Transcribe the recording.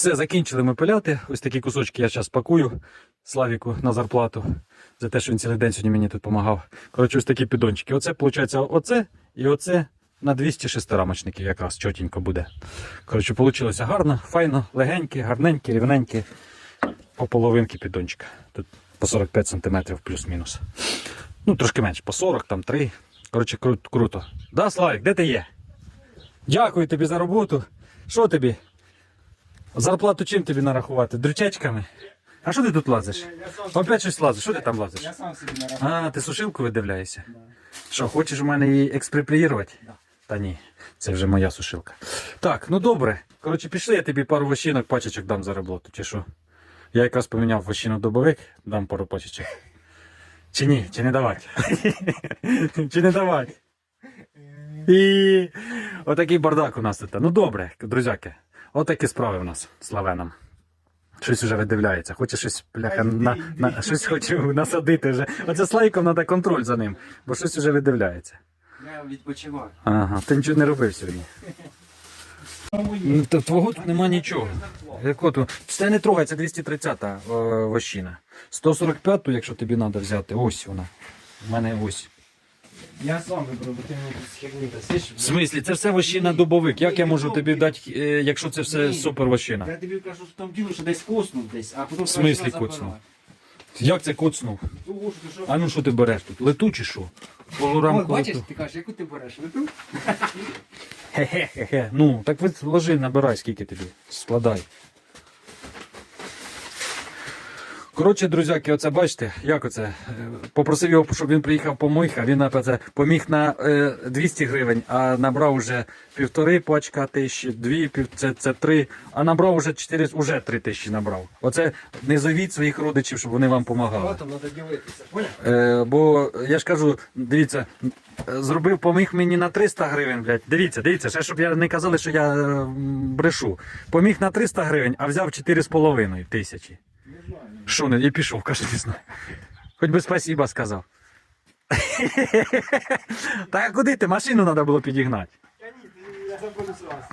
Все, закінчили ми пиляти. Ось такі кусочки я зараз пакую Славіку на зарплату за те, що він цілий день сьогодні мені тут допомагав. Коротше, ось такі піддончики. Оце, виходить, оце і оце на 206 рамочників якраз чотенько буде. Коротше, вийшло гарно, файно, легенькі, гарненькі, рівненькі. По половинки піддончика. Тут по 45 см плюс-мінус. Ну, трошки менше, по 40, там 3. Коротше, кру- круто. Да, Славік, де ти є? Дякую тобі за роботу. Що тобі? Зарплату чим тобі нарахувати? Дрючечками? А що ти тут лазиш? Опять щось лазиш. Що ти там лазиш? Я сам собі нарахував. А, ти сушилку видивляєшся? Що, хочеш у мене її експропріювати? Та ні, це вже моя сушилка. Так, ну добре. Коротше, пішли, я тобі пару вощинок, пачечок дам за роботу, чи що? Я якраз поміняв вощину добовик, дам пару пачечок. Чи ні, чи не давати? чи не давати? І отакий бардак у нас тут. Ну добре, друзяки. Отакі справи в нас з Лавеном. Щось вже видивляється. Хоче щось, бляха, на, на, щось хочу насадити вже. Оце з лайком треба контроль за ним, бо щось вже видивляється. Я відпочиваю. Ага, ти нічого не робив сьогодні. Ну, то Твого тут нема нічого. Яко тут? Це не трогай, це 230-та е, вощина. 145-ту, якщо тобі треба взяти, ось вона. У мене ось. Я сам вибрав, бо ти мені тут дасиш. В смислі, це все вощина добовик. Як я можу тобі дати, е, якщо це все Ні. супер вощина? Я тобі кажу, що там діло, що десь коснув десь, а потім В смислі коцнув? Як це коцнув? Того, що ти що? А ну що ти береш тут? Лету чи що? Полурамку От, бачиш, лету. ти кажеш, яку ти береш? Лету? Хе-хе-хе. Ну, так ви ложи, набирай, скільки тобі. Складай. Коротше, друзяки, оце бачите, як оце. Е, Попросив його, щоб він приїхав помог, а він оце, поміг на е, 200 гривень, а набрав уже півтори пачка тисячі, дві, пів, це, це три, а набрав уже чотири, уже три тисячі набрав. Оце не зовіть своїх родичів, щоб вони вам допомагали. там треба дивитися. Е, бо я ж кажу, дивіться, е, зробив поміг мені на 300 гривень, блядь. Дивіться, дивіться, ще щоб я не казали, що я е, брешу. Поміг на 300 гривень, а взяв 4,5 тисячі. Що не? І пішов, каже, не знаю. Хоч би спасіба сказав. Так куди ти? Машину треба було підігнати. Я ні, я забуду зразу.